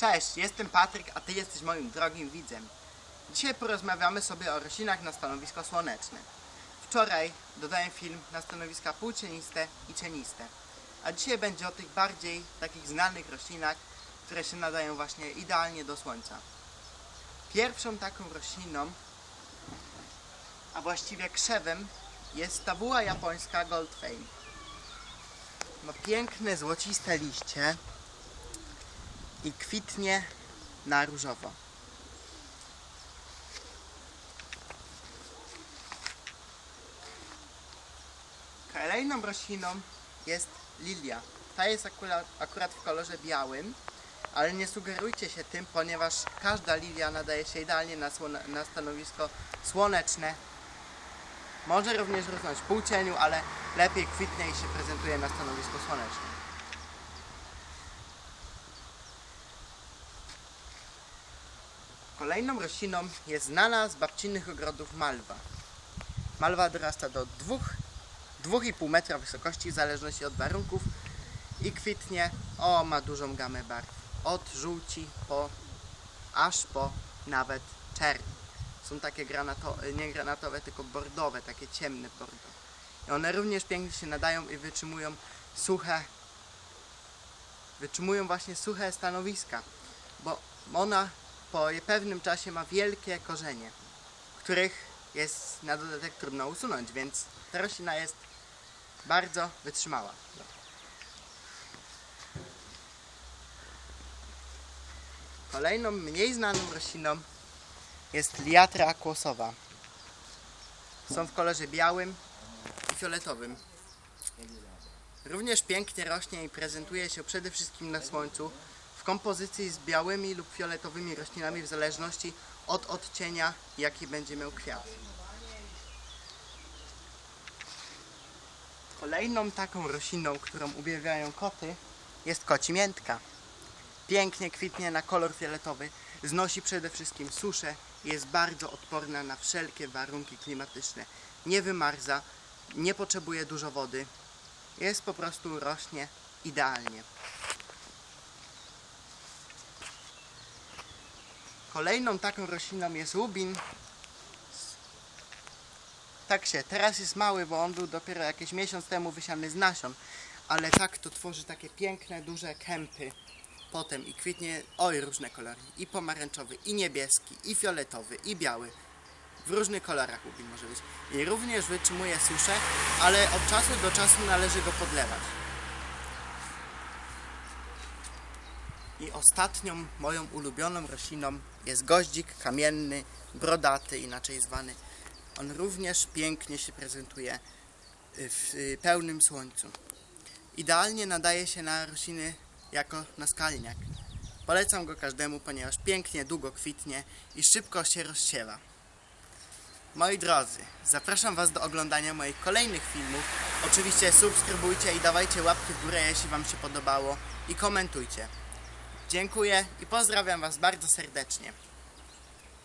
Cześć, jestem Patryk, a Ty jesteś moim drogim widzem. Dzisiaj porozmawiamy sobie o roślinach na stanowisko słoneczne. Wczoraj dodałem film na stanowiska półcieniste i cieniste. A dzisiaj będzie o tych bardziej takich znanych roślinach, które się nadają właśnie idealnie do słońca. Pierwszą taką rośliną, a właściwie krzewem, jest tabuła japońska Goldfame. Ma piękne, złociste liście i kwitnie na różowo. Kolejną rośliną jest lilia. Ta jest akurat, akurat w kolorze białym, ale nie sugerujcie się tym, ponieważ każda lilia nadaje się idealnie na, słone, na stanowisko słoneczne. Może również rosnąć w półcieniu, ale lepiej kwitnie i się prezentuje na stanowisku słonecznym. Kolejną rośliną jest znana z babcinnych ogrodów malwa. Malwa dorasta do 2,5 metra wysokości w zależności od warunków i kwitnie, o ma dużą gamę barw. Od żółci po aż po nawet czerń. Są takie granato, nie granatowe, tylko bordowe, takie ciemne bordo. I one również pięknie się nadają i wytrzymują suche, wytrzymują właśnie suche stanowiska, bo ona po pewnym czasie ma wielkie korzenie, których jest na dodatek trudno usunąć, więc ta roślina jest bardzo wytrzymała. Kolejną mniej znaną rośliną jest liatra akłosowa. Są w kolorze białym i fioletowym. Również pięknie rośnie i prezentuje się przede wszystkim na słońcu kompozycji z białymi lub fioletowymi roślinami w zależności od odcienia, jaki będzie miał kwiat. Kolejną taką rośliną, którą uwielbiają koty, jest kocimiętka. Pięknie kwitnie na kolor fioletowy, znosi przede wszystkim suszę i jest bardzo odporna na wszelkie warunki klimatyczne. Nie wymarza, nie potrzebuje dużo wody, jest po prostu rośnie idealnie. Kolejną taką rośliną jest łubin. Tak się, teraz jest mały, bo on był dopiero jakiś miesiąc temu wysiany z nasion, ale tak to tworzy takie piękne, duże kępy potem i kwitnie, oj, różne kolory, i pomarańczowy, i niebieski, i fioletowy, i biały. W różnych kolorach łubin może być. I również wytrzymuje suszę, ale od czasu do czasu należy go podlewać. I ostatnią moją ulubioną rośliną jest goździk kamienny, brodaty, inaczej zwany. On również pięknie się prezentuje w y, pełnym słońcu. Idealnie nadaje się na rośliny jako naskalniak. Polecam go każdemu, ponieważ pięknie, długo kwitnie i szybko się rozsiewa. Moi drodzy, zapraszam Was do oglądania moich kolejnych filmów. Oczywiście subskrybujcie i dawajcie łapki w górę, jeśli Wam się podobało i komentujcie. Dziękuję i pozdrawiam Was bardzo serdecznie.